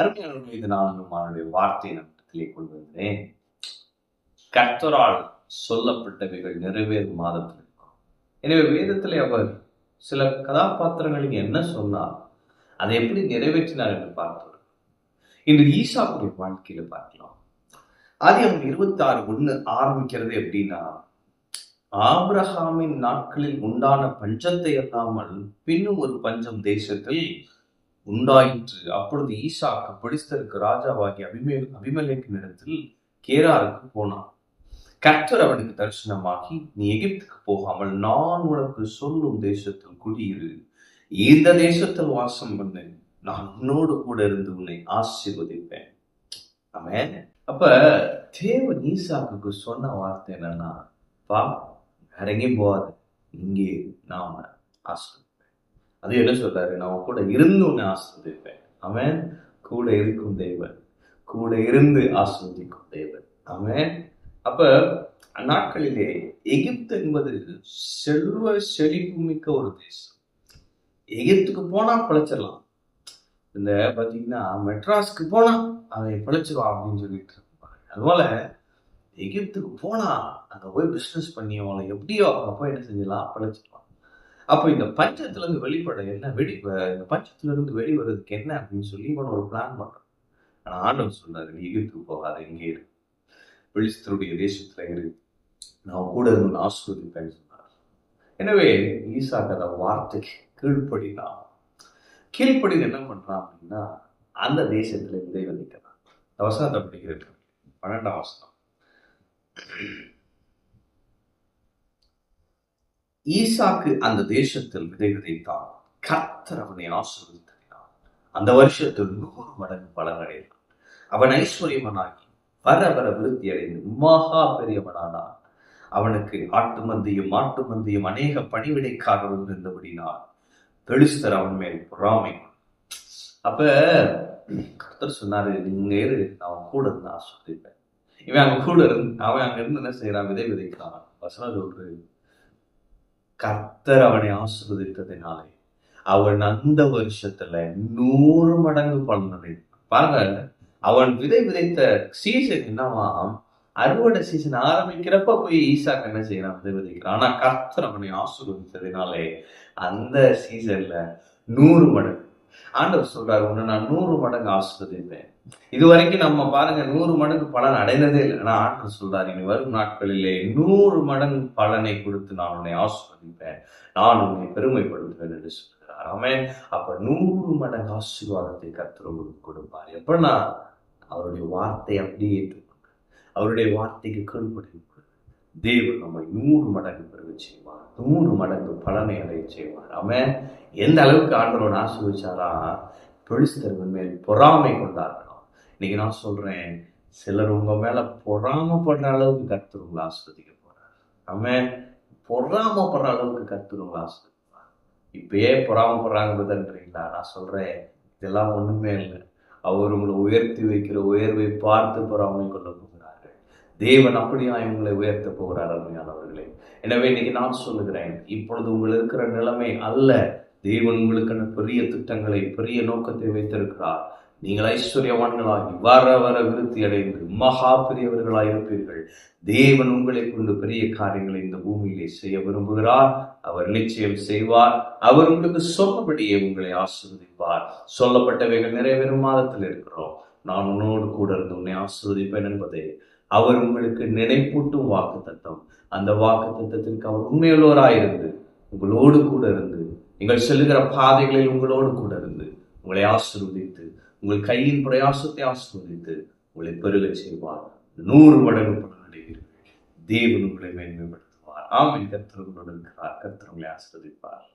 அருமையாளர்கள் இது நான் அவனுடைய வார்த்தை நம்மிடத்திலே கொண்டு வந்தேன் கர்த்தரால் சொல்லப்பட்டவைகள் நிறைவேறும் மாதத்தில் இருக்கும். எனவே வேதத்தில் அவர் சில கதாபாத்திரங்களுக்கு என்ன சொன்னார்? அதை எப்படி நிறைவேற்றினார் என்று பார்த்தோம் இன்று ஈசாவுடைய வாழ்க்கையில பார்க்கலாம். அது அவங்க இருபத்தி ஆறு ஒண்ணு ஆரம்பிக்கிறது எப்படின்னா ஆபிரஹாமின் நாட்களில் உண்டான பஞ்சத்தை அல்லாமல் பின்னும் ஒரு பஞ்சம் தேசத்தில் உண்டாயிற்று. அப்பொழுது ஈசாக்கு பிடிஸ்தருக்கு ராஜாவாகி அபிமே அபிமலேக்கின் இடத்தில் கேராருக்கு போனான். கர்த்தர் அவனுக்கு தரிசனமாகி நீ எகிப்துக்கு போகாமல் நான் உனக்கு சொல்லும் தேசத்தில் குடியிரு. இந்த தேசத்தில் வாசம் பண்ணு நான் உன்னோடு கூட இருந்து உன்னை ஆசீர்வதிப்பேன். அவன் அப்ப தேவன் ஈசாக்கு சொன்ன வார்த்தை என்னன்னா பா வேற எங்கேயும் இங்கே நாம ஆசீர்வதிப்பேன் அது என்ன சொல்றாரு? நான் கூட இருந்து உன்னை ஆசிரியப்பேன் அவன் கூட இருக்கும் தேவன். கூட இருந்து ஆஸ்வதிக்கும் தேவன். அவன் அப்ப அந்நாட்களிலே எகிப்து என்பது செல்வ செழிப்பு மிக்க ஒரு தேசம். எகிப்துக்கு போனா பிழைச்சிடலாம். இந்த பாத்தீங்கன்னா மெட்ராஸ்க்கு போனா அவன் பிழைச்சிருவான் அப்படின்னு சொல்லிட்டு இருப்பாங்க. அதுபோல எகிப்துக்கு போனா அங்க போய் பிசினஸ் பண்ணி அவனை எப்படியோ அங்க போய் என்ன செஞ்சிடலாம்? பிழைச்சிருவான் அப்போ இந்த பஞ்சத்துலேருந்து வெளிப்பட என்ன வெளி இந்த பஞ்சத்துலேருந்து வெளிவரதுக்கு என்ன அப்படின்னு சொல்லி இவன் ஒரு பிளான் பண்ணுறான் ஆனால் ஆண்டவன் சொன்னார் நீ எகிப்துக்கு போகாத இங்கே இரு. வெளிஸ்தருடைய தேசத்தில் இரு. நான் கூட இருந்து ஆஸ்வதிப்பேன்னு சொன்னார். எனவே ஈசாக்கு அந்த வார்த்தைக்கு கீழ்ப்படினான் கீழ்ப்படிந்து என்ன பண்ணுறான் அப்படின்னா அந்த தேசத்தில் விதை விதைக்கிறான் இந்த வசனத்தை படிக்கிறது பன்னெண்டாம் வசனம். ஈசாக்கு அந்த தேசத்தில் விதை விதைத்தான் கர்த்தர் அவனை ஆசீர்வதித்தார் அந்த வருஷத்தில் நூறு மடங்கு பலன் அடைந்தான் அவன் ஐஸ்வர்யமனாகி வர வர விருத்தி அடைந்து மகா பெரியவனானான். அவனுக்கு ஆட்டு மந்தியும் மாட்டு மந்தியும் அநேக பணிவிடைக்காரர்கள் இருந்தபடினால் பெலிஸ்தர் அவன் மேல் பொறாமை. அப்ப கர்த்தர் சொன்னாரு நீங்க இரு நான் அவன் கூட இருந்து ஆஸ்வதிப்பேன் இவன் அங்க கூட இருந்து அவன் அங்க இருந்து என்ன செய்யறான் விதை விதைக்கிறான். வசனம் சொல்றது கர்த்தர் அவனை ஆசிர்வதித்ததினாலே. அவன் அந்த வருஷத்துல நூறு மடங்கு பலனடை பாருங்க அவன் விதை விதைத்த சீசன் என்னவாம் அறுவடை சீசன் ஆரம்பிக்கிறப்ப போய் ஈசாக்கு என்ன செய்யறான்? விதை விதைக்கிறான். ஆனா கர்த்தர் அவனை ஆசிர்வதித்ததினாலே அந்த சீசன்ல நூறு மடங்கு ஆண்டவர் சொல்றாரு உன்னை நான் நூறு மடங்கு ஆசிர்வதிப்பேன். இது வரைக்கும் நம்ம பாருங்க நூறு மடங்கு பலன் அடைந்ததே இல்லை. ஆனா ஆண்டவர் சொல்றாரு இனி வரும் நாட்களிலே நூறு மடங்கு பலனை கொடுத்து நான் உன்னை ஆசிர்வதிப்பேன். நான் உன்னை பெருமைப்படுத்துவேன் என்று சொல்கிறார் அவன் அப்ப நூறு மடங்கு ஆசீர்வாதத்தை கத்துறவங்களுக்கு கொடுப்பார். எப்படின்னா அவருடைய வார்த்தை அப்படியே ஏற்றுக்கொண்டு அவருடைய வார்த்தைக்கு கீழ்படுத்தி தேவன் நம்மை நூறு மடங்கு பெருக செய்வார் நூறு மடங்கு பலனை அடைய செய்வார் அவன் எந்த அளவுக்கு ஆண்டவன் ஆசிர்வச்சாரா பெலிஸ்தர்கள் மேல் பொறாமை கொண்டார்களாம் இன்னைக்கு நான் சொல்றேன் சிலர் உங்க மேல பொறாமப்படுற அளவுக்கு கர்த்தர் உங்களை ஆஸ்வதிக்க போறார். அவன் பொறாமப்படுற அளவுக்கு கர்த்தர் உங்களை ஆஸ்வதிப்பார் இப்பயே பொறாமப்படுறாங்கிறதுன்றீங்களா நான் சொல்றேன் இதெல்லாம் ஒண்ணுமே இல்லை. அவர் உங்களை உயர்த்தி வைக்கிற உயர்வை பார்த்து பொறாமை கொள்ள தேவன் அப்படியாய் இவங்களை உயர்த்த போகிறார் அருமையானவர்களே. எனவே இன்னைக்கு நான் சொல்லுகிறேன் இப்பொழுது உங்கள் இருக்கிற நிலைமை அல்ல. தேவன் உங்களுக்கான பெரிய திட்டங்களை பெரிய நோக்கத்தை வைத்திருக்கிறார். நீங்கள் ஐஸ்வர்யவான்களாகி வர வர விருத்தி அடைந்து மகா பெரியவர்களாக இருப்பீர்கள் தேவன் உங்களை கொண்டு பெரிய காரியங்களை இந்த பூமியிலே செய்ய விரும்புகிறார். அவர் நிச்சயம் செய்வார். அவர் உங்களுக்கு சொன்னபடியே உங்களை ஆசிர்வதிப்பார். சொல்லப்பட்டவைகள் நிறைவேறும் மாதத்தில் இருக்கிறோம். நான் உன்னோடு கூட இருந்து உன்னை ஆசிர்வதிப்பேன் என்பதை அவர் உங்களுக்கு நினைப்பூட்டும் வாக்கு தத்தம் அந்த வாக்கு தத்தத்திற்கு அவர் உண்மையுள்ளவராயிருந்து உங்களோடு கூட இருந்து நீங்கள் செல்லுகிற பாதைகளில் உங்களோடு கூட இருந்து உங்களை ஆசிர்வதித்து உங்கள் கையின் பிரயாசத்தை ஆசிர்வதித்து உங்களை பெருக செய்வார். நூறு மடங்கு பலன் அடைவீர்கள் தேவன் உங்களை மேன்மைப்படுத்துவார். ஆமை கர்த்தர் உங்களோடு இருக்கிறார். ஆசிர்வதிப்பார்.